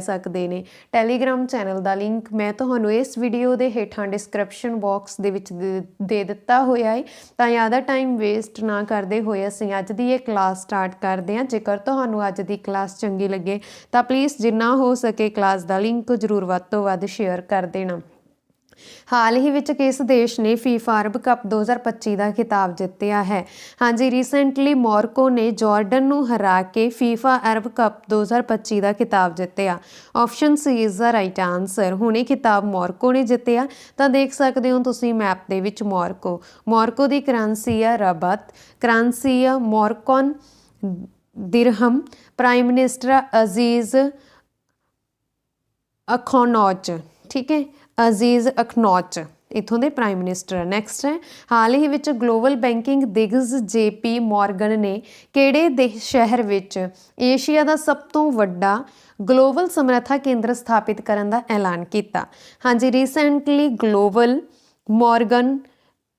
ਸਕਦੇ ਨੇ। Telegram channel ਦਾ link ਮੈਂ ਤੁਹਾਨੂੰ ਇਸ ਵੀਡੀਓ ਦੇ ਹੇਠਾਂ ਡਿਸਕ੍ਰਿਪਸ਼ਨ ਬਾਕਸ ਦੇ ਵਿੱਚ ਦੇ- ਦੇ ਦਿੱਤਾ ਹੋਇਆ ਹੈ ਤਾਂ ਜ਼ਿਆਦਾ ਟਾਈਮ ਵੇਸਟ ਨਾ ਕਰਦੇ ਹੋਏ ਅਸੀਂ ਅੱਜ ਦੀ ਇਹ ਕਲਾਸ ਸਟਾਰਟ ਕਰਦੇ ਹਾਂ। ਜੇਕਰ ਤੁਹਾਨੂੰ ਅੱਜ ਦੀ ਕਲਾਸ ਚੰਗੀ ਲੱਗੇ ਤਾਂ ਪਲੀਜ਼ ਜਿੰਨਾ ਹੋ ਸਕੇ ਕਲਾਸ ਦਾ ਲਿੰਕ ਜ਼ਰੂਰ ਵੱਧ ਤੋਂ ਵੱਧ ਸ਼ੇਅਰ ਕਰ ਦੇਣਾ। ਹਾਲ ਹੀ ਵਿੱਚ ਕਿਸ ਦੇਸ਼ ਨੇ ਫੀਫਾ ਅਰਬ ਕੱਪ 2025 ਦਾ ਖਿਤਾਬ ਜਿੱਤਿਆ ਹੈ? ਹਾਂਜੀ ਰੀਸੈਂਟਲੀ ਮੋਰਕੋ ਨੇ ਜਾਰਡਨ ਨੂੰ ਹਰਾ ਕੇ ਫੀਫਾ ਅਰਬ ਕੱਪ 2025 ਦਾ ਖਿਤਾਬ ਜਿੱਤਿਆ। Option C is the right answer ਹੁਣੇ ਖਿਤਾਬ ਮੋਰਕੋ ਨੇ ਜਿੱਤਿਆ। ਤਾਂ ਦੇਖ ਸਕਦੇ ਹੋ ਤੁਸੀਂ ਮੈਪ ਦੇ ਵਿੱਚ ਮੋਰਕੋ ਮੋਰਕੋ ਦੀ ਕਰੰਸੀ ਆ ਰਬਤ ਕਰੰਸੀ ਆ ਮੋਰਕਨ ਦਿਰਹਮ ਪ੍ਰਾਈਮ ਮਿਨਿਸਟਰ ਅਜ਼ੀਜ਼ ਅਖੋਨੋਚ ਠੀਕ ਹੈ? ਅਜ਼ੀਜ਼ ਅਖਨੌਚ ਇਥੋਂ ਦੇ ਪ੍ਰਾਈਮ ਮਿਨਿਸਟਰ ਨੈਕਸਟ ਹੈ। ਹਾਲ ਹੀ ਵਿੱਚ ਗਲੋਬਲ ਬੈਂਕਿੰਗ ਦਿਗਜ਼ ਜੇਪੀ ਮਾਰਗਨ ਨੇ ਕਿਹੜੇ ਦੇ ਸ਼ਹਿਰ ਵਿੱਚ ਏਸ਼ੀਆ ਦਾ ਸਭ ਤੋਂ ਵੱਡਾ ਗਲੋਬਲ ਸਮਰੱਥਾ ਕੇਂਦਰ ਸਥਾਪਿਤ ਕਰਨ ਦਾ ਐਲਾਨ ਕੀਤਾ? ਹਾਂਜੀ ਰੀਸੈਂਟਲੀ ਗਲੋਬਲ ਮਾਰਗਨ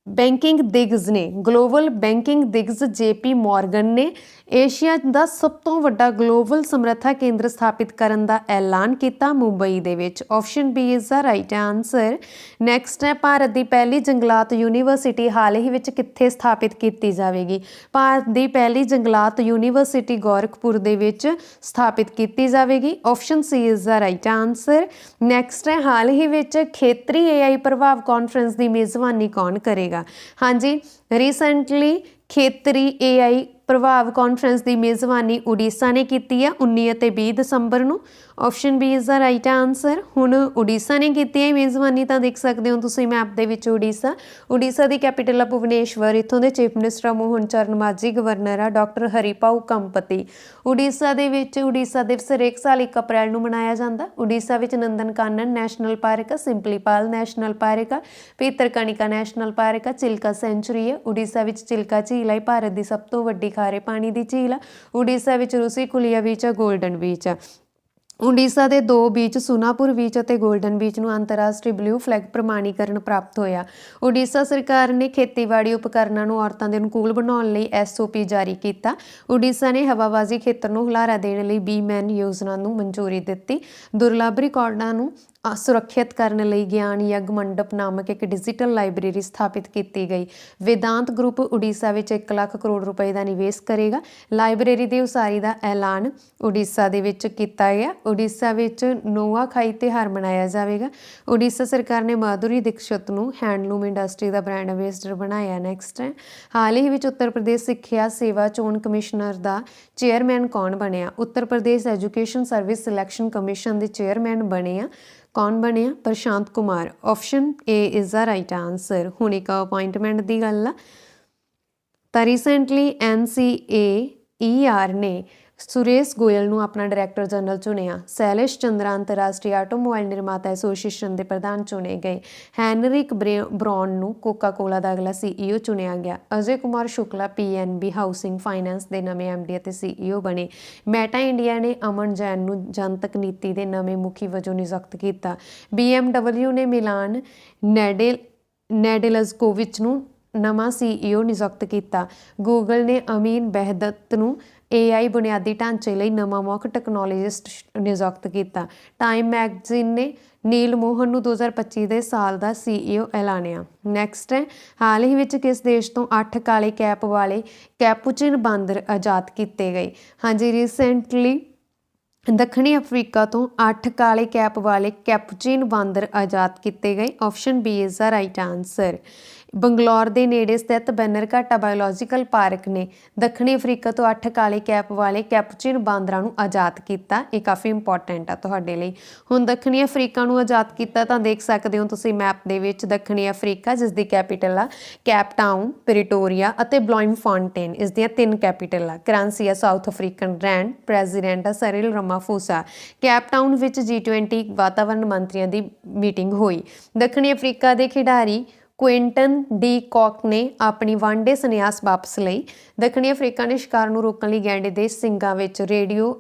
ਬੈਂਕਿੰਗ ਦਿਗਜ਼ ਨੇ, ਗਲੋਬਲ ਬੈਂਕਿੰਗ ਦਿਗਜ਼ ਜੇਪੀ ਮਾਰਗਨ ਨੇ ਏਸ਼ੀਆ ਦਾ ਸਭ ਤੋਂ ਵੱਡਾ ਗਲੋਬਲ ਸਮਰੱਥਾ ਕੇਂਦਰ ਸਥਾਪਿਤ ਕਰਨ ਦਾ ਐਲਾਨ ਕੀਤਾ। ਮੁੰਬਈ ਦੇ ਵਿੱਚ option B is the right answer next ਹੈ, ਭਾਰਤ ਦੀ ਪਹਿਲੀ ਜੰਗਲਾਤ ਯੂਨੀਵਰਸਿਟੀ ਹਾਲ ਹੀ ਵਿੱਚ ਕਿੱਥੇ ਸਥਾਪਿਤ ਕੀਤੀ ਜਾਵੇਗੀ? ਭਾਰਤ ਦੀ ਪਹਿਲੀ ਜੰਗਲਾਤ ਯੂਨੀਵਰਸਿਟੀ ਗੋਰਖਪੁਰ ਦੇ ਵਿੱਚ ਸਥਾਪਿਤ ਕੀਤੀ ਜਾਵੇਗੀ। Option C is the right answer next ਹੈ, ਹਾਲ ਹੀ ਵਿੱਚ ਖੇਤਰੀ AI ਪ੍ਰਭਾਵ ਕਾਨਫਰੰਸ ਦੀ ਮੇਜ਼ਬਾਨੀ ਕੌਣ ਕਰੇਗਾ? ਹਾਂਜੀ ਰੀਸੈਂਟਲੀ ਖੇਤਰੀ AI ਪ੍ਰਭਾਵ ਕਾਨਫਰੰਸ ਦੀ ਮੇਜ਼ਬਾਨੀ ਉੜੀਸਾ ਨੇ ਕੀਤੀ ਹੈ 19 ਅਤੇ 20 ਦਸੰਬਰ ਨੂੰ। Option B is the right answer ਹੁਣ ਉੜੀਸਾ ਨੇ ਕੀਤੀ ਹੈ ਮੇਜ਼ਬਾਨੀ, ਤਾਂ ਦੇਖ ਸਕਦੇ ਹੋ ਤੁਸੀਂ ਮੈਪ ਦੇ ਵਿੱਚ ਉੜੀਸਾ। ਉੜੀਸਾ ਦੀ ਕੈਪੀਟਲ ਆ ਭੁਵਨੇਸ਼ਵਰ, ਇਥੋਂ ਦੇ chief minister Mohan Charan Majhi governor ਆ ਡਾਕਟਰ ਹਰੀਪਾਉ ਕੰਪਤੀ। ਉੜੀਸਾ ਦੇ ਵਿੱਚ, ਉੜੀਸਾ ਦਿਵਸ ਹਰੇਕ ਸਾਲ 1 ਅਪ੍ਰੈਲ ਨੂੰ ਮਨਾਇਆ ਜਾਂਦਾ। ਉੜੀਸਾ ਵਿੱਚ ਨੰਦਨ ਕਾਨਨ ਨੈਸ਼ਨਲ ਪਾਰਕ ਆ, ਸਿੰਪਲੀਪਾਲ ਨੈਸ਼ਨਲ ਪਾਰਕ ਆ ਭੀਤਰਕਣਿਕਾ ਨੈਸ਼ਨਲ ਪਾਰਕ ਆ, ਚਿਲਕਾ ਸੈਂਚੁਰੀ ਹੈ ਉਡੀਸਾ ਵਿੱਚ ਚਿਲਕਾ ਝੀਲ ਹੈ ਭਾਰਤ ਦੀ ਸਭ ਤੋਂ ਵੱਡੀ ਖਾਰੇ ਪਾਣੀ ਦੀ ਝੀਲ ਆ। ਉਡੀਸਾ ਵਿੱਚ ਰੂਸੀ ਕੁਲੀਆ ਬੀਚ ਆ 골ਡਨ ਬੀਚ ਆ। ਉਡੀਸਾ ਦੇ ਦੋ ਬੀਚ, ਸੁਨਾਪੁਰ ਬੀਚ ਅਤੇ 골ਡਨ ਬੀਚ ਨੂੰ ਅੰਤਰਰਾਸ਼ਟਰੀ ਬਲੂ ਫਲੈਗ ਪ੍ਰਮਾਣੀਕਰਨ ਪ੍ਰਾਪਤ ਹੋਇਆ। ਉਡੀਸਾ ਸਰਕਾਰ ਨੇ ਖੇਤੀਬਾੜੀ ਉਪਕਰਨਾਂ ਨੂੰ ਔਰਤਾਂ ਦੇ ਅਨੁਕੂਲ ਬਣਾਉਣ ਲਈ ਐਸਓਪੀ ਜਾਰੀ ਕੀਤਾ। ਉਡੀਸਾ ਨੇ ਹਵਾਬਾਜ਼ੀ ਖੇਤਰ ਨੂੰ ਹੁਲਾਰਾ ਦੇਣ ਲਈ ਬੀ ਮੈਨ ਯੋਜਨਾ ਨੂੰ ਮਨਜ਼ੂਰੀ ਦਿੱਤੀ। ਦੁਰਲੱਭ ਰਿਕਾਰਡਾਂ ਨੂੰ ਸੁਰੱਖਿਅਤ ਕਰਨ ਲਈ ਗਿਆਨ ਯੱਗ ਮੰਡਪ ਨਾਮਕ ਇੱਕ ਡਿਜੀਟਲ ਲਾਇਬ੍ਰੇਰੀ ਸਥਾਪਿਤ ਕੀਤੀ ਗਈ। ਵੇਦਾਂਤ ਗਰੁੱਪ ਉੜੀਸਾ ਵਿੱਚ 1 ਲੱਖ ਕਰੋੜ ਰੁਪਏ ਦਾ ਨਿਵੇਸ਼ ਕਰੇਗਾ। ਲਾਇਬ੍ਰੇਰੀ ਦੀ ਉਸਾਰੀ ਦਾ ਐਲਾਨ ਉੜੀਸਾ ਦੇ ਵਿੱਚ ਕੀਤਾ ਗਿਆ। ਉੜੀਸਾ ਵਿੱਚ ਨੋਆ ਖਾਈ ਤਿਉਹਾਰ ਮਨਾਇਆ ਜਾਵੇਗਾ। ਉੜੀਸਾ ਸਰਕਾਰ ਨੇ ਮਾਧੁਰੀ ਦੀਕਸ਼ਤ ਨੂੰ ਹੈਂਡਲੂਮ ਇੰਡਸਟਰੀ ਦਾ ਬ੍ਰਾਂਡ ਐਂਬੈਸਡਰ ਬਣਾਇਆ। ਨੈਕਸਟ ਹੈ ਹਾਲ ਹੀ ਵਿੱਚ ਉੱਤਰ ਪ੍ਰਦੇਸ਼ ਸਿੱਖਿਆ ਸੇਵਾ ਚੋਣ ਕਮਿਸ਼ਨਰ ਦਾ ਚੇਅਰਮੈਨ ਕੌਣ ਬਣਿਆ? Uttar Pradesh education service selection commission ਦੇ ਚੇਅਰਮੈਨ ਬਣੇ ਆ ਕੌਣ ਬਣਿਆ Prashant Kumar. Option A is the right answer ਹੁਣ ਇੱਕ ਅਪਾਇੰਟਮੈਂਟ ਦੀ ਗੱਲ ਆ। ਤਾਂ ਰੀਸੈਂਟਲੀ NCAER ਨੇ ਸੁਰੇਸ਼ ਗੋਇਲ ਨੂੰ ਆਪਣਾ ਡਾਇਰੈਕਟਰ ਜਨਰਲ ਚੁਣਿਆ। ਸੈਲਿਸ਼ ਚੰਦਰਾ ਅੰਤਰਰਾਸ਼ਟਰੀ ਆਟੋਮੋਬਾਈਲ ਨਿਰਮਾਤਾ ਐਸੋਸੀਏਸ਼ਨ ਦੇ ਪ੍ਰਧਾਨ ਚੁਣੇ ਗਏ। ਹੈਨਰਿਕ ਬ੍ਰੇ- ਬ੍ਰਾਉਨ ਨੂੰ ਕੋਕਾ ਕੋਲਾ ਦਾ ਅਗਲਾ ਸੀਈਓ ਚੁਣਿਆ ਗਿਆ। Ajay Kumar Shukla PNB housing finance ਦੇ ਨਵੇਂ ਐਮਡੀ ਅਤੇ ਸੀਈਓ ਬਣੇ। ਮੈਟਾ ਇੰਡੀਆ ਨੇ ਅਮਨ ਜੈਨ ਨੂੰ ਜਨਤਕ ਨੀਤੀ ਦੇ ਨਵੇਂ ਮੁਖੀ ਵਜੋਂ ਨਿਯੁਕਤ ਕੀਤਾ। BMW ਨੇ ਮਿਲਾਨ ਨੈਡੇਲ, ਨੈਡੇਲਜ਼ਕੋਵਿਚ ਨੂੰ ਨਵਾਂ ਸੀਈਓ ਨਿਯੁਕਤ ਕੀਤਾ। ਗੂਗਲ ਨੇ ਅਮੀਨ ਬਹਿਦਤ ਨੂੰ AI ਬੁਨਿਆਦੀ ਢਾਂਚੇ ਲਈ ਨਵਾਂ ਮੁੱਖ ਟੈਕਨੋਲੋਜਿਸਟ ਨਿਯੁਕਤ ਕੀਤਾ। ਟਾਈਮ ਮੈਗਜ਼ੀਨ ਨੇ ਨੀਲ ਮੋਹਨ ਨੂੰ 2025 ਦੇ ਸਾਲ ਦਾ ਸੀਈਓ ਐਲਾਨਿਆ। ਨੈਕਸਟ ਹੈ, ਹਾਲ ਹੀ ਵਿੱਚ ਕਿਸ ਦੇਸ਼ ਤੋਂ 8 ਕਾਲੇ ਕੈਪ ਵਾਲੇ ਕੈਪੂਚਿਨ ਬਾਂਦਰ ਆਜ਼ਾਦ ਕੀਤੇ ਗਏ? ਹਾਂਜੀ ਰੀਸੈਂਟਲੀ ਦੱਖਣੀ ਅਫਰੀਕਾ ਤੋਂ 8 ਕਾਲੇ ਕੈਪ ਵਾਲੇ ਕੈਪੂਚੀਨ ਬਾਂਦਰ ਆਜ਼ਾਦ ਕੀਤੇ ਗਏ। Option B is the right answer Bangalore ਦੇ ਨੇੜੇ ਸਥਿਤ ਬੈਨਰਘਾਟਾ ਬਾਇਓਲੋਜੀਕਲ ਪਾਰਕ ਨੇ ਦੱਖਣੀ ਅਫਰੀਕਾ ਤੋਂ 8 ਕਾਲੇ ਕੈਪ ਵਾਲੇ ਕੈਪਚਿਨ ਬਾਂਦਰਾਂ ਨੂੰ ਆਜ਼ਾਦ ਕੀਤਾ। ਇਹ ਕਾਫੀ ਇੰਪੋਰਟੈਂਟ ਆ ਤੁਹਾਡੇ ਲਈ। ਹੁਣ ਦੱਖਣੀ ਅਫਰੀਕਾ ਨੂੰ ਆਜ਼ਾਦ ਕੀਤਾ ਤਾਂ ਦੇਖ ਸਕਦੇ ਹੋ ਤੁਸੀਂ ਮੈਪ ਦੇ ਵਿੱਚ ਦੱਖਣੀ ਅਫਰੀਕਾ, ਜਿਸ ਦੀ ਕੈਪੀਟਲ ਆ ਕੈਪ ਟਾਊਨ, ਪ੍ਰੀਟੋਰੀਆ ਅਤੇ ਬਲੋਇਮਫੌਂਟੇਨ ਇਸ ਦੀਆਂ ਤਿੰਨ ਕੈਪੀਟਲ ਆ। ਕ੍ਰਾਂਸੀ ਆ ਸਾਊਥ ਅਫਰੀਕਨ ਰੈਂਡ, ਪ੍ਰੈਜ਼ੀਡੈਂਟ ਆ ਸਰਿਲ ਰਮਾਫੋਸਾ। ਕੈਪ ਟਾਊਨ ਵਿੱਚ G20 ਵਾਤਾਵਰਣ ਮੰਤਰੀਆਂ ਦੀ ਮੀਟਿੰਗ ਹੋਈ। ਦੱਖਣੀ ਅਫਰੀਕਾ ਦੇ ਖਿਡਾਰੀ ਕੁਇੰਟਨ ਡੀ ਕੌਕ ਨੇ ਆਪਣੀ ਵਨਡੇ ਸੰਨਿਆਸ ਵਾਪਸ ਲਈ। ਦੱਖਣੀ ਅਫਰੀਕਾ ਨੇ ਸ਼ਿਕਾਰ ਨੂੰ ਰੋਕਣ ਲਈ ਗੈਂਡੇ ਦੇ ਸਿੰਗਾਂ ਵਿੱਚ ਰੇਡੀਓ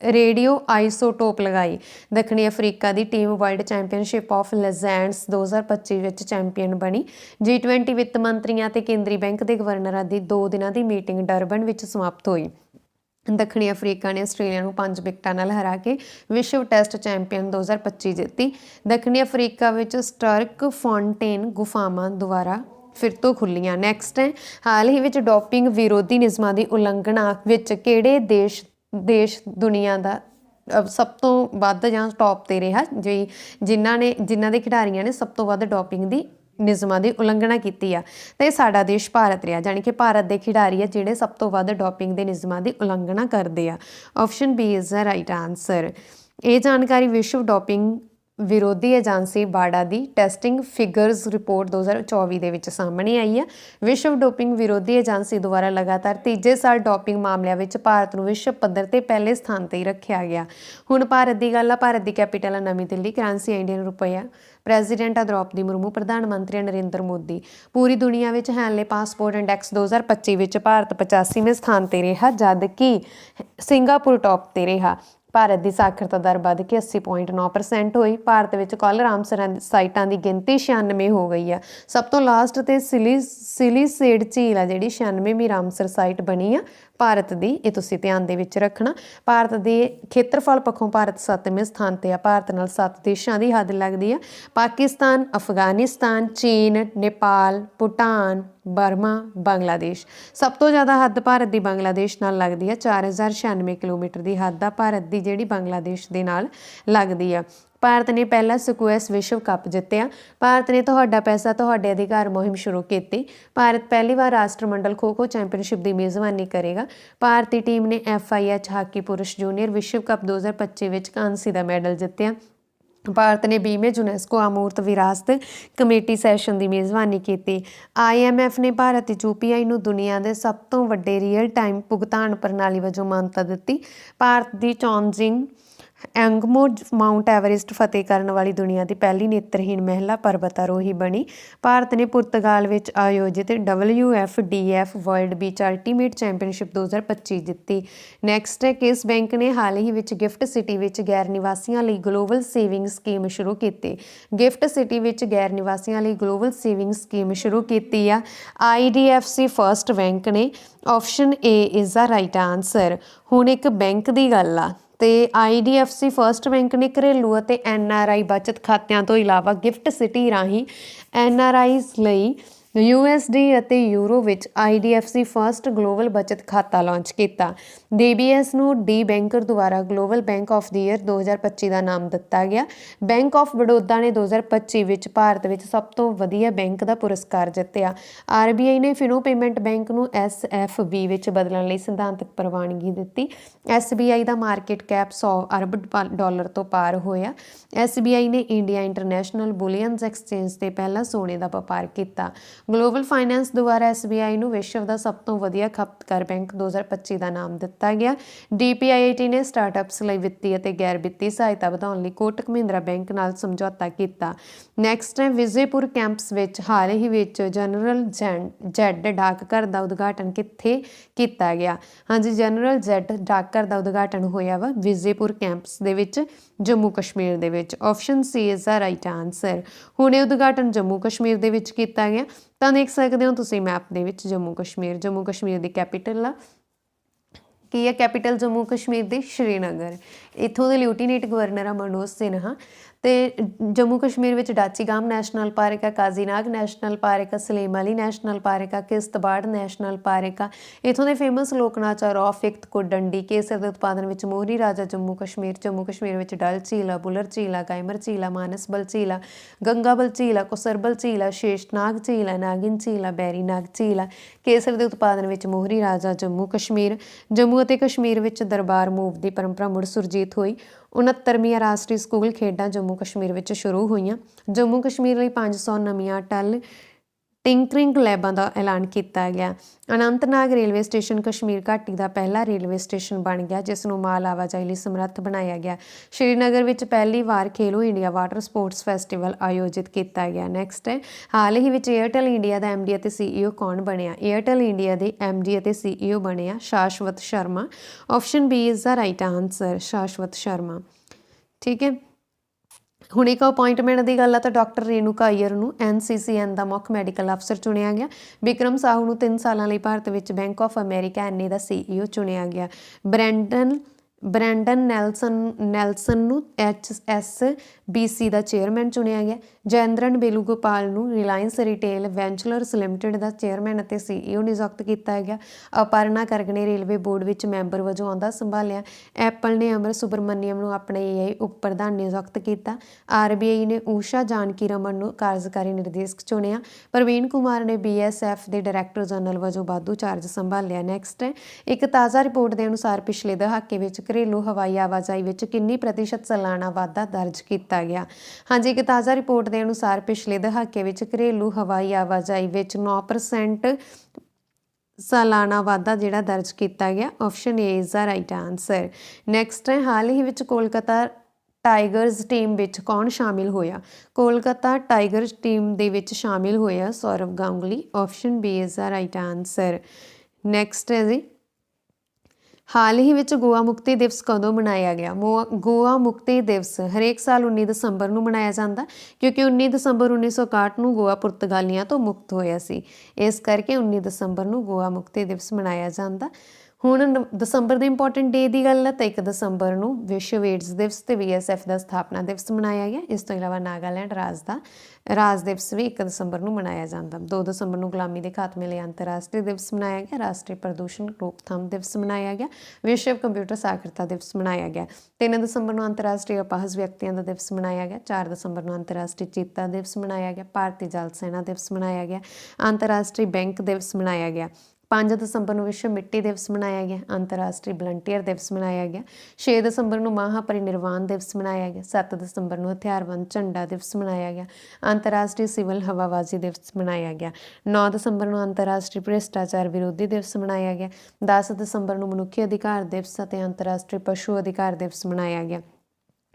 ਰੇਡੀਓ ਆਈਸੋਟੋਪ ਲਗਾਈ। ਦੱਖਣੀ Africa the team world championship of legends 2025 ਵਿੱਚ ਚੈਂਪੀਅਨ ਬਣੀ। G20 ਵਿੱਤ ਮੰਤਰੀਆਂ ਤੇ ਕੇਂਦਰੀ ਬੈਂਕ ਦੇ ਗਵਰਨਰਾਂ ਦੀ 2 ਦਿਨਾਂ ਦੀ ਮੀਟਿੰਗ ਡਰਬਨ ਵਿੱਚ ਸਮਾਪਤ ਹੋਈ। ਦੱਖਣੀ ਅਫਰੀਕਾ ਨੇ ਆਸਟ੍ਰੇਲੀਆ ਨੂੰ 5 ਵਿਕਟਾਂ ਨਾਲ ਹਰਾ ਕੇ ਵਿਸ਼ਵ ਟੈਸਟ ਚੈਂਪੀਅਨ 2025 ਜਿੱਤੀ। ਦੱਖਣੀ ਅਫਰੀਕਾ ਵਿੱਚ ਸਟਰਕ ਫੌਂਟੇਨ ਗੁਫਾਵਾਂ ਦੁਆਰਾ ਫਿਰ ਤੋਂ ਖੁੱਲੀਆਂ ਨੈਕਸਟ ਹੈ, ਹਾਲ ਹੀ ਵਿੱਚ ਡੋਪਿੰਗ ਵਿਰੋਧੀ ਨਿਯਮਾਂ ਦੀ ਉਲੰਘਣਾ ਵਿੱਚ ਕਿਹੜੇ ਦੇਸ਼ ਦੇਸ਼ ਦੁਨੀਆ ਦਾ ਸਭ ਤੋਂ ਵੱਧ ਜਾਂ ਟੌਪ ਤੇ ਰਿਹਾ? ਜੀ, ਜਿਨ੍ਹਾਂ ਨੇ, ਜਿਨ੍ਹਾਂ ਦੇ ਖਿਡਾਰੀਆਂ ਨੇ ਸਭ ਤੋਂ ਵੱਧ ਡੋਪਿੰਗ ਦੀ ਨਿਯਮਾਂ ਦੀ ਉਲੰਘਣਾ ਕੀਤੀ ਆ। ਤੇ ਸਾਡਾ ਦੇਸ਼ ਭਾਰਤ ਰਿਹਾ, ਜਾਣੀ ਕਿ ਭਾਰਤ ਦੇ ਖਿਡਾਰੀ ਆ ਜਿਹੜੇ ਸਭ ਤੋਂ ਵੱਧ ਡੋਪਿੰਗ ਦੇ ਨਿਯਮਾਂ ਦੀ ਉਲੰਘਣਾ ਕਰਦੇ ਆ। Option B is the right answer ਇਹ ਜਾਣਕਾਰੀ ਵਿਸ਼ਵ ਡੋਪਿੰਗ ਵਿਰੋਧੀ ਏਜੰਸੀ ਬਾਡਾ ਦੀ ਟੈਸਟਿੰਗ ਫਿਗਰਸ ਰਿਪੋਰਟ 2024 ਦੇ ਵਿੱਚ ਸਾਹਮਣੇ ਆਈ ਹੈ। ਵਿਸ਼ਵ ਡੋਪਿੰਗ ਵਿਰੋਧੀ ਏਜੰਸੀ ਦੁਆਰਾ ਲਗਾਤਾਰ ਤੀਜੇ ਸਾਲ ਡੋਪਿੰਗ ਮਾਮਲਿਆਂ ਵਿੱਚ ਭਾਰਤ ਨੂੰ ਵਿਸ਼ਵ ਪੱਧਰ ਤੇ ਪਹਿਲੇ ਸਥਾਨ ਤੇ ਹੀ ਰੱਖਿਆ ਗਿਆ। ਹੁਣ ਭਾਰਤ ਦੀ ਗੱਲ ਆ, ਭਾਰਤ ਦੀ ਕੈਪੀਟਲ ਹੈ ਨਵੀਂ ਦਿੱਲੀ ਕਰੰਸੀ ਇੰਡੀਅਨ ਰੁਪਇਆ ਪ੍ਰੈਜ਼ੀਡੈਂਟ ਆ ਦ੍ਰੋਪਦੀ ਮੁਰਮੂ, ਪ੍ਰਧਾਨ ਮੰਤਰੀ ਨਰਿੰਦਰ ਮੋਦੀ। ਪੂਰੀ ਦੁਨੀਆ ਵਿੱਚ ਹੈਨਲੇ ਪਾਸਪੋਰਟ ਇੰਡੈਕਸ 2025 ਵਿੱਚ ਭਾਰਤ 85ਵੇਂ ਸਥਾਨ ਤੇ ਰਿਹਾ, ਜਦ ਕਿ ਸਿੰਗਾਪੁਰ ਟੌਪ ਤੇ ਰਿਹਾ। ਭਾਰਤ ਦੀ ਸਾਖਰਤਾ ਦਰ ਵੱਧ ਕੇ 80.9% ਹੋਈ। ਭਾਰਤ ਵਿੱਚ ਕੁੱਲ ਰਾਮਸਰਾਂ ਸਾਈਟਾਂ ਦੀ ਗਿਣਤੀ 96 ਹੋ ਗਈ ਆ। ਸਭ ਤੋਂ ਲਾਸਟ ਤੇ ਸਿਲੀ ਸਿਲੀਸੇਡ ਝੀਲ ਆ ਜਿਹੜੀ 96ਵੀਂ ਰਾਮਸਰ ਸਾਈਟ ਬਣੀ ਆ। ਭਾਰਤ ਦੀ, ਇਹ ਤੁਸੀਂ ਧਿਆਨ ਦੇ ਵਿੱਚ ਰੱਖਣਾ, ਭਾਰਤ ਦੇ ਖੇਤਰਫਲ ਪੱਖੋਂ ਭਾਰਤ 7ਵੇਂ ਸਥਾਨ ਤੇ ਆ, ਭਾਰਤ ਨਾਲ 7 ਦੇਸ਼ਾਂ ਦੀ ਹੱਦ ਲੱਗਦੀ ਆ। ਪਾਕਿਸਤਾਨ, ਅਫਗਾਨਿਸਤਾਨ, ਚੀਨ, ਨੇਪਾਲ, ਭੂਟਾਨ, ਬਰਮਾ, ਬੰਗਲਾਦੇਸ਼। ਸਭ ਤੋਂ ਜ਼ਿਆਦਾ ਹੱਦ ਭਾਰਤ ਦੀ ਬੰਗਲਾਦੇਸ਼ ਨਾਲ ਲੱਗਦੀ ਆ 4096 ਕਿਲੋਮੀਟਰ ਦੀ ਹੱਦ ਆ ਭਾਰਤ ਦੀ ਜਿਹੜੀ ਬੰਗਲਾਦੇਸ਼ ਦੇ ਨਾਲ ਲੱਗਦੀ ਆ। ਭਾਰਤ ਨੇ ਪਹਿਲਾ ਸਕੁਐਸ ਵਿਸ਼ਵ ਕੱਪ ਜਿੱਤਿਆ। ਭਾਰਤ ਨੇ ਤੁਹਾਡਾ ਪੈਸਾ, ਤੁਹਾਡੇ ਅਧਿਕਾਰ ਮੁਹਿੰਮ ਸ਼ੁਰੂ ਕੀਤੀ। ਭਾਰਤ ਪਹਿਲੀ ਵਾਰ ਰਾਸ਼ਟਰਮੰਡਲ ਖੋ-ਖੋ ਚੈਂਪੀਅਨਸ਼ਿਪ ਦੀ ਮੇਜ਼ਬਾਨੀ ਕਰੇਗਾ। ਭਾਰਤੀ ਟੀਮ ਨੇ ਐਫਆਈਐਚ ਹਾਕੀ ਪੁਰਸ਼ ਜੂਨੀਅਰ ਵਿਸ਼ਵ ਕੱਪ 2025 ਵਿੱਚ ਕਾਂਸੀ ਦਾ ਮੈਡਲ ਜਿੱਤਿਆ। ਭਾਰਤ ਨੇ 20ਵੇਂ ਯੂਨੈਸਕੋ ਅਮੂਰਤ ਵਿਰਾਸਤ ਕਮੇਟੀ ਸੈਸ਼ਨ ਦੀ ਮੇਜ਼ਬਾਨੀ ਕੀਤੀ। ਆਈਐਮਐਫ ਨੇ ਭਾਰਤ ਭਾਰਤੀ ਯੂਪੀਆਈ ਨੂੰ ਦੁਨੀਆ ਦੇ ਸਭ ਤੋਂ ਵੱਡੇ ਰੀਅਲ ਟਾਈਮ ਭੁਗਤਾਨ ਪ੍ਰਣਾਲੀ ਵਜੋਂ ਮਾਨਤਾ ਦਿੱਤੀ। ਭਾਰਤ ਦੀ ਚੌਂਜਿੰਗ ਐਂਗਮੋ ਮਾਊਂਟ ਐਵਰੈਸਟ ਫਤਿਹ ਕਰਨ ਵਾਲੀ ਦੁਨੀਆ ਦੀ ਪਹਿਲੀ ਨੇਤਰਹੀਣ ਮਹਿਲਾ ਪਰਬਤਾਰੋਹੀ ਬਣੀ। ਭਾਰਤ ਨੇ ਪੁਰਤਗਾਲ ਵਿੱਚ ਆਯੋਜਿਤ WFDF world beach ultimate championship 2025 ਜਿੱਤੀ। ਨੈਕਸਟ ਹੈ ਕਿਸ ਬੈਂਕ ਨੇ ਹਾਲ ਹੀ ਵਿੱਚ ਗਿਫਟ ਸਿਟੀ ਵਿੱਚ ਗੈਰ ਨਿਵਾਸੀਆਂ ਲਈ ਗਲੋਬਲ ਸੇਵਿੰਗ ਸਕੀਮ ਸ਼ੁਰੂ ਕੀਤੀ। ਗਿਫਟ ਸਿਟੀ ਵਿੱਚ ਗੈਰ ਨਿਵਾਸੀਆਂ ਲਈ ਗਲੋਬਲ ਸੇਵਿੰਗ ਸਕੀਮ ਸ਼ੁਰੂ ਕੀਤੀ ਆ। IDFC ਫਰਸਟ ਬੈਂਕ ਨੇ option A is the right answer ਹੁਣ ਇੱਕ ਬੈਂਕ ਦੀ ਗੱਲ ਆ। ਤੇ IDFC ਫਰਸਟ ਬੈਂਕ ਨੇ ਘਰੇਲੂ ਅਤੇ NRI ਬਚਤ ਖਾਤਿਆਂ ਤੋਂ ਇਲਾਵਾ ਗਿਫਟ ਸਿਟੀ ਰਾਹੀਂ NRIs ਲਈ USD ਅਤੇ ਯੂਰੋ ਵਿੱਚ IDFC ਫਰਸਟ ਗਲੋਬਲ ਬਚਤ ਖਾਤਾ ਲਾਂਚ ਕੀਤਾ। DBS ਨੂੰ ਡੀ ਬੈਂਕਰ ਦੁਆਰਾ global bank of the year 2025 ਦਾ ਨਾਮ ਦਿੱਤਾ ਗਿਆ। ਬੈਂਕ ਆਫ ਬੜੌਦਾ ਨੇ 2025 ਵਿੱਚ ਭਾਰਤ ਵਿੱਚ ਸਭ ਤੋਂ ਵਧੀਆ ਬੈਂਕ ਦਾ ਪੁਰਸਕਾਰ ਜਿੱਤਿਆ। RBI ਨੇ ਫਿਨੋ ਪੇਮੈਂਟ ਬੈਂਕ ਨੂੰ SFB ਵਿੱਚ ਬਦਲਣ ਲਈ ਸਿਧਾਂਤਕ ਪ੍ਰਵਾਨਗੀ ਦਿੱਤੀ। SBI ਦਾ ਮਾਰਕੀਟ ਕੈਪ 100 ਅਰਬ ਡਾ- ਡਾਲਰ ਤੋਂ ਪਾਰ ਹੋਇਆ। SBI ਨੇ ਇੰਡੀਆ ਇੰਟਰਨੈਸ਼ਨਲ ਬੁਲੀਅਨਸ ਐਕਸਚੇਂਜ ਤੇ ਪਹਿਲਾ ਸੋਨੇ ਦਾ ਵਪਾਰ ਕੀਤਾ। ਗਲੋਬਲ ਫਾਈਨੈਂਸ ਦੁਆਰਾ SBI ਨੂੰ ਵਿਸ਼ਵ ਦਾ ਸਭ ਤੋਂ ਵਧੀਆ ਖਪਤਕਾਰ ਬੈਂਕ 2025 ਦਾ ਨਾਮ ਦਿੱਤਾ। ਗਿਆ। DPIIT ਨੇ ਸਟਾਰਟਅਪਸ ਲਈ ਵਿੱਤੀ ਅਤੇ ਗੈਰ ਵਿੱਤੀ ਸਹਾਇਤਾ ਵਧਾਉਣ ਲਈ ਕੋਟਕ ਮਹਿੰਦਰਾ ਬੈਂਕ ਨਾਲ ਸਮਝੌਤਾ ਕੀਤਾ। ਨੈਕਸਟ ਹੈ, ਵਿਜੇਪੁਰ ਕੈਂਪਸ ਵਿੱਚ ਹਾਲ ਹੀ ਵਿੱਚ ਜਨਰਲ ਜੈਡ ਡਾਕਘਰ ਦਾ ਉਦਘਾਟਨ ਕਿੱਥੇ ਕੀਤਾ ਗਿਆ? ਹਾਂਜੀ, ਜਨਰਲ ਜੈਡ ਡਾਕਘਰ ਦਾ ਉਦਘਾਟਨ ਹੋਇਆ ਵਾ ਵਿਜੇਪੁਰ ਕੈਂਪਸ ਦੇ ਵਿੱਚ, ਜੰਮੂ ਕਸ਼ਮੀਰ ਦੇ ਵਿੱਚ। Option C is the right answer. ਹੁਣ ਇਹ ਉਦਘਾਟਨ ਜੰਮੂ ਕਸ਼ਮੀਰ ਦੇ ਵਿੱਚ ਕੀਤਾ ਗਿਆ। ਤਾਂ ਦੇਖ ਸਕਦੇ ਹੋ ਤੁਸੀਂ ਮੈਪ ਦੇ ਵਿੱਚ ਜੰਮੂ ਕਸ਼ਮੀਰ। ਜੰਮੂ ਕਸ਼ਮੀਰ ਦੀ ਕੈਪੀਟਲ ਆ। ਕੀ ਹੈ? ਕੈਪੀਟਲ ਜੰਮੂ ਕਸ਼ਮੀਰ ਦੀ ਸ਼੍ਰੀਨਗਰ। ਇਥੋਂ ਦੇ ਲਿਊਟੀਨੇਟ ਗਵਰਨਰ ਆ ਮਨੋਜ ਸਿਨਹਾ। ਤੇ ਜੰਮੂ ਕਸ਼ਮੀਰ ਵਿੱਚ ਡਾਚੀਗਾਮ ਨੈਸ਼ਨਲ ਪਾਰਕ ਹੈ ਕਾਜ਼ੀਨਾਗ ਨੈਸ਼ਨਲ ਪਾਰਕ ਹੈ ਸਲੀਮ ਅਲੀ ਨੈਸ਼ਨਲ ਪਾਰਕ ਹੈ ਕਿਸ਼ਤਵਾੜ ਨੈਸ਼ਨਲ ਪਾਰਕ ਹੈ ਇਥੋਂ ਦੇ ਫੇਮਸ ਲੋਕ ਨਾਚ ਆ ਰੌਫ ਇਕਤ ਕੋ ਡੰਡੀ ਕੇਸਰ ਦੇ ਉਤਪਾਦਨ ਵਿੱਚ ਮੋਹਰੀ ਰਾਜਾ ਜੰਮੂ ਕਸ਼ਮੀਰ ਜੰਮੂ ਕਸ਼ਮੀਰ ਵਿੱਚ ਡਲ ਝੀਲ ਆ ਬੁਲਰ ਝੀਲਾ, ਗਾਇਮਰ ਝੀਲਾ ਮਾਨਸਬਲ ਝੀਲਾ ਆ ਗੰਗਾਬਲ ਝੀਲਾ ਆ ਕੁਸਰਬਲ ਝੀਲ ਆ ਸ਼ੇਸ਼ਨਾਗ ਝੀਲ ਆ ਨਾਗਿਨ ਝੀਲ ਆ ਬੈਰੀ ਨਾਗ ਝੀਲ ਆ ਕੇਸਰ ਦੇ ਉਤਪਾਦਨ ਵਿੱਚ ਮੋਹਰੀ ਰਾਜਾ ਜੰਮੂ ਕਸ਼ਮੀਰ, ਜੰਮੂ ਅਤੇ ਕਸ਼ਮੀਰ ਵਿੱਚ ਦਰਬਾਰ ਮੂਵ ਦੀ ਪਰੰਪਰਾ ਮੁੜ ਸੁਰਜੀਤ ਹੋਈ। 69ਵੀਂ ਰਾਸ਼ਟਰੀ ਸਕੂਲ ਖੇਡਾਂ ਜੰਮੂ ਕਸ਼ਮੀਰ ਵਿੱਚ ਸ਼ੁਰੂ ਹੋਈਆਂ। ਜੰਮੂ ਕਸ਼ਮੀਰ ਲਈ 500 ਨਵੀਆਂ ਟਲ ਟਿੰਕਰਿੰਗ ਲੈਬਾਂ ਦਾ ਐਲਾਨ ਕੀਤਾ ਗਿਆ। ਅਨੰਤਨਾਗ ਰੇਲਵੇ ਸਟੇਸ਼ਨ ਕਸ਼ਮੀਰ ਘਾਟੀ ਦਾ ਪਹਿਲਾ ਰੇਲਵੇ ਸਟੇਸ਼ਨ ਬਣ ਗਿਆ, ਜਿਸ ਨੂੰ ਮਾਲ ਆਵਾਜਾਈ ਲਈ ਸਮਰੱਥ ਬਣਾਇਆ ਗਿਆ। ਸ਼੍ਰੀਨਗਰ ਵਿੱਚ ਪਹਿਲੀ ਵਾਰ Khelo India water sports festival ਆਯੋਜਿਤ ਕੀਤਾ ਗਿਆ। ਨੈਕਸਟ ਹੈ, ਹਾਲ ਹੀ ਵਿੱਚ 에ਅਰਟੈਲ ਇੰਡੀਆ ਦਾ ਐਮਡੀ ਅਤੇ ਸੀਈਓ ਕੌਣ ਬਣਿਆ? 에ਅਰਟੈਲ ਇੰਡੀਆ ਦੇ ਐਮਡੀ ਅਤੇ ਸੀਈਓ ਬਣਿਆ Shashwat Sharma. Option B is the right answer Shashwat Sharma. ਠੀਕ ਹੈ ਹੁਣ ਇੱਕ ਅਪਾਇੰਟਮੈਂਟ ਦੀ ਗੱਲ ਆ ਤਾਂ ਡਾਕਟਰ ਰੇਨੂਕਾ ਅਈਅਰ ਨੂੰ ਐਨਸੀਸੀਐਨ ਦਾ ਮੁੱਖ ਮੈਡੀਕਲ ਅਫਸਰ ਚੁਣਿਆ ਗਿਆ। ਵਿਕਰਮ ਸਾਹੂ ਨੂੰ 3 ਸਾਲਾਂ ਲਈ ਭਾਰਤ ਵਿੱਚ ਬੈਂਕ ਆਫ ਅਮਰੀਕਾ ਐਨਏ ਦਾ ਸੀਈਓ ਚੁਣਿਆ ਗਿਆ। ਬ੍ਰੈਂਡਨ ਬ੍ਰੈਂਡਨ ਨੈਲਸਨ ਨੈਲਸਨ ਨੂੰ ਐਚਐਸਬੀਸੀ ਦਾ ਚੇਅਰਮੈਨ ਚੁਣਿਆ ਗਿਆ। ਜੈਂਦਰਨ ਬੇਲੂਗੋਪਾਲ ਨੂੰ ਰਿਲਾਇੰਸ ਰਿਟੇਲ ਵੈਂਚਰਸ ਲਿਮਟਿਡ ਦਾ ਚੇਅਰਮੈਨ ਅਤੇ ਸੀਈਓ ਨਿਯੁਕਤ ਕੀਤਾ ਗਿਆ। ਅਪਰਨਾ ਕਰਗ ਨੇ ਰੇਲਵੇ ਬੋਰਡ ਵਿੱਚ ਮੈਂਬਰ ਵਜੋਂ ਆਉਂਦਾ ਸੰਭਾਲਿਆ। ਐਪਲ ਨੇ ਅਮਰ ਸੁਬਰਮਨੀਅਮ ਨੂੰ ਆਪਣੇ ਏਆਈ ਉਪ ਪ੍ਰਧਾਨ ਨਿਯੁਕਤ ਕੀਤਾ। ਆਰਬੀਆਈ ਨੇ ਊਸ਼ਾ ਜਾਨਕੀ ਰਮਨ ਨੂੰ ਕਾਰਜਕਾਰੀ ਨਿਰਦੇਸ਼ਕ ਚੁਣਿਆ। ਪ੍ਰਵੀਨ ਕੁਮਾਰ ਨੇ ਬੀਐਸਐਫ ਦੇ ਡਾਇਰੈਕਟਰ ਜਨਰਲ ਵਜੋਂ ਵਾਧੂ ਚਾਰਜ ਸੰਭਾਲਿਆ। ਨੈਕਸਟ ਹੈ ਇੱਕ ਤਾਜ਼ਾ ਰਿਪੋਰਟ ਦੇ ਅਨੁਸਾਰ ਪਿਛਲੇ ਦਹਾਕੇ ਵਿੱਚ ਘਰੇਲੂ ਹਵਾਈ ਆਵਾਜਾਈ ਵਿੱਚ ਕਿੰਨੀ ਪ੍ਰਤੀਸ਼ਤ ਸਾਲਾਨਾ ਵਾਧਾ ਦਰਜ ਕੀਤਾ ਗਿਆ? ਹਾਂਜੀ, ਇੱਕ ਤਾਜ਼ਾ ਰਿਪੋਰਟ ਦੇ ਅਨੁਸਾਰ ਪਿਛਲੇ ਦਹਾਕੇ ਵਿੱਚ ਘਰੇਲੂ ਹਵਾਈ ਆਵਾਜਾਈ ਵਿੱਚ 9% ਸਾਲਾਨਾ ਵਾਧਾ ਜਿਹੜਾ ਦਰਜ ਕੀਤਾ ਗਿਆ। Option A is the right answer next ਹੈ, ਹਾਲ ਹੀ ਵਿੱਚ ਕੋਲਕਾਤਾ ਟਾਈਗਰਸ ਟੀਮ ਵਿੱਚ ਕੌਣ ਸ਼ਾਮਿਲ ਹੋਇਆ? ਕੋਲਕਾਤਾ ਟਾਈਗਰਸ ਟੀਮ ਦੇ ਵਿੱਚ ਸ਼ਾਮਿਲ ਹੋਇਆ Sourav Ganguly. Option B is the right answer next ਹੈ ਜੀ ਹਾਲ ਹੀ ਵਿੱਚ ਗੋਆ ਮੁਕਤੀ ਦਿਵਸ ਕਦੋਂ ਮਨਾਇਆ ਗਿਆ? ਮੋਆ- ਗੋਆ ਮੁਕਤੀ ਦਿਵਸ ਹਰੇਕ ਸਾਲ 19 ਦਸੰਬਰ ਨੂੰ ਮਨਾਇਆ ਜਾਂਦਾ, ਕਿਉਂਕਿ 19 ਦਸੰਬਰ 1961 ਨੂੰ ਗੋਆ ਪੁਰਤਗਾਲੀਆਂ ਤੋਂ ਮੁਕਤ ਹੋਇਆ ਸੀ। ਇਸ ਕਰਕੇ 19 ਦਸੰਬਰ ਨੂੰ ਗੋਆ ਮੁਕਤੀ ਦਿਵਸ ਮਨਾਇਆ ਜਾਂਦਾ। ਹੁਣ ਨ- ਦਸੰਬਰ ਦੇ ਇੰਪੋਰਟੈਂਟ ਡੇ ਦੀ ਗੱਲ ਹੈ ਤਾਂ 1 ਦਸੰਬਰ ਨੂੰ ਵਿਸ਼ਵ ਏਡਜ਼ ਦਿਵਸ ਤੇ ਬੀਐਸਐਫ ਦਾ ਸਥਾਪਨਾ ਦਿਵਸ ਮਨਾਇਆ ਗਿਆ। ਇਸ ਤੋਂ ਇਲਾਵਾ ਨਾਗਾਲੈਂਡ ਰਾਜ ਦਾ ਰਾਜ ਦਿਵਸ ਵੀ 1 ਦਸੰਬਰ ਨੂੰ ਮਨਾਇਆ ਜਾਂਦਾ। 2 ਦਸੰਬਰ ਨੂੰ ਗੁਲਾਮੀ ਦੇ ਖਾਤਮੇ ਲਈ ਅੰਤਰਰਾਸ਼ਟਰੀ ਦਿਵਸ ਮਨਾਇਆ ਗਿਆ, ਰਾਸ਼ਟਰੀ ਪ੍ਰਦੂਸ਼ਣ ਰੋਕਥਾਮ ਦਿਵਸ ਮਨਾਇਆ ਗਿਆ, ਵਿਸ਼ਵ ਕੰਪਿਊਟਰ ਸਾਖਰਤਾ ਦਿਵਸ ਮਨਾਇਆ ਗਿਆ। 3 ਦਸੰਬਰ ਨੂੰ ਅੰਤਰਰਾਸ਼ਟਰੀ ਅਪਾਹਜ ਵਿਅਕਤੀਆਂ ਦਾ ਦਿਵਸ ਮਨਾਇਆ ਗਿਆ। 4 ਦਸੰਬਰ ਨੂੰ ਅੰਤਰਰਾਸ਼ਟਰੀ ਚੇਤਾ ਦਿਵਸ ਮਨਾਇਆ ਗਿਆ। ਭਾਰਤੀ ਜਲ ਸੈਨਾ ਦਿਵਸ ਮਨਾਇਆ ਗਿਆ। ਅੰਤਰਰਾਸ਼ਟਰੀ ਬੈਂਕ ਦਿਵਸ ਮਨਾਇਆ ਗਿਆ। 5 ਦਸੰਬਰ ਨੂੰ ਵਿਸ਼ਵ ਮਿੱਟੀ ਦਿਵਸ ਮਨਾਇਆ ਗਿਆ, ਅੰਤਰਰਾਸ਼ਟਰੀ ਵਲੰਟੀਅਰ ਦਿਵਸ ਮਨਾਇਆ ਗਿਆ 6 ਦਸੰਬਰ ਨੂੰ ਮਹਾਪਰਿਨਿਰਵਾਣ ਦਿਵਸ ਮਨਾਇਆ ਗਿਆ 7 ਦਸੰਬਰ ਨੂੰ ਹਥਿਆਰਬੰਦ ਝੰਡਾ ਦਿਵਸ ਮਨਾਇਆ ਗਿਆ, ਅੰਤਰਰਾਸ਼ਟਰੀ ਸਿਵਲ ਹਵਾਬਾਜ਼ੀ ਦਿਵਸ ਮਨਾਇਆ ਗਿਆ 9 ਦਸੰਬਰ ਨੂੰ ਅੰਤਰਰਾਸ਼ਟਰੀ ਭ੍ਰਿਸ਼ਟਾਚਾਰ ਵਿਰੋਧੀ ਦਿਵਸ ਮਨਾਇਆ ਗਿਆ 10 ਦਸੰਬਰ ਨੂੰ ਮਨੁੱਖੀ ਅਧਿਕਾਰ ਦਿਵਸ ਅਤੇ ਅੰਤਰਰਾਸ਼ਟਰੀ ਪਸ਼ੂ ਅਧਿਕਾਰ ਦਿਵਸ ਮਨਾਇਆ ਗਿਆ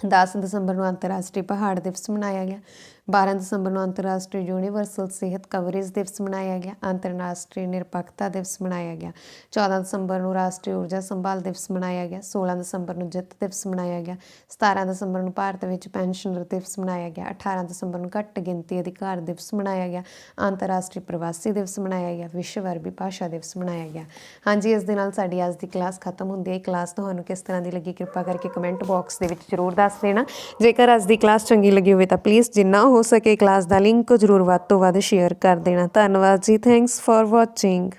10 ਦਸੰਬਰ ਨੂੰ ਅੰਤਰਰਾਸ਼ਟਰੀ ਪਹਾੜ ਦਿਵਸ ਮਨਾਇਆ ਗਿਆ 12 ਦਸੰਬਰ ਨੂੰ ਅੰਤਰਰਾਸ਼ਟਰੀ ਯੂਨੀਵਰਸਲ ਸਿਹਤ ਕਵਰੇਜ ਦਿਵਸ ਮਨਾਇਆ ਗਿਆ, ਅੰਤਰਰਾਸ਼ਟਰੀ ਨਿਰਪੱਖਤਾ ਦਿਵਸ ਮਨਾਇਆ ਗਿਆ 14 ਦਸੰਬਰ ਨੂੰ ਰਾਸ਼ਟਰੀ ਊਰਜਾ ਸੰਭਾਲ ਦਿਵਸ ਮਨਾਇਆ ਗਿਆ 16 ਦਸੰਬਰ ਨੂੰ ਜਿੱਤ ਦਿਵਸ ਮਨਾਇਆ ਗਿਆ 17 ਦਸੰਬਰ ਨੂੰ ਭਾਰਤ ਵਿੱਚ ਪੈਨਸ਼ਨਰ ਦਿਵਸ ਮਨਾਇਆ ਗਿਆ 18 ਦਸੰਬਰ ਨੂੰ ਘੱਟ ਗਿਣਤੀ ਅਧਿਕਾਰ ਦਿਵਸ ਮਨਾਇਆ ਗਿਆ, ਅੰਤਰਰਾਸ਼ਟਰੀ ਪ੍ਰਵਾਸੀ ਦਿਵਸ ਮਨਾਇਆ ਗਿਆ, ਵਿਸ਼ਵ ਅਰਬੀ ਭਾਸ਼ਾ ਦਿਵਸ ਮਨਾਇਆ ਗਿਆ। ਹਾਂਜੀ, ਇਸ ਦੇ ਨਾਲ ਸਾਡੀ ਅੱਜ ਦੀ ਕਲਾਸ ਖਤਮ ਹੁੰਦੀ ਹੈ। ਇਹ ਕਲਾਸ ਤੁਹਾਨੂੰ ਕਿਸ ਤਰ੍ਹਾਂ ਦੀ ਲੱਗੀ, ਕਿਰਪਾ ਕਰਕੇ ਕਮੈਂਟ ਬਾਕਸ ਦੇ ਵਿੱਚ ਜ਼ਰੂਰ ਦੱਸ ਦੇਣਾ। ਜੇਕਰ ਅੱਜ ਦੀ ਕਲਾਸ ਚੰਗੀ ਲੱਗੀ ਹੋਵੇ ਤਾਂ ਪਲੀਜ਼ ਜਿੰਨਾ ਹੋ ਸਕੇ ਕਲਾਸ ਦਾ ਲਿੰਕ ਜ਼ਰੂਰ ਵੱਧ ਤੋਂ ਵੱਧ ਸ਼ੇਅਰ ਕਰ ਦੇਣਾ। ਧੰਨਵਾਦ ਜੀ ਥੈਂਕਸ ਫॉर ਵਾਚਿੰਗ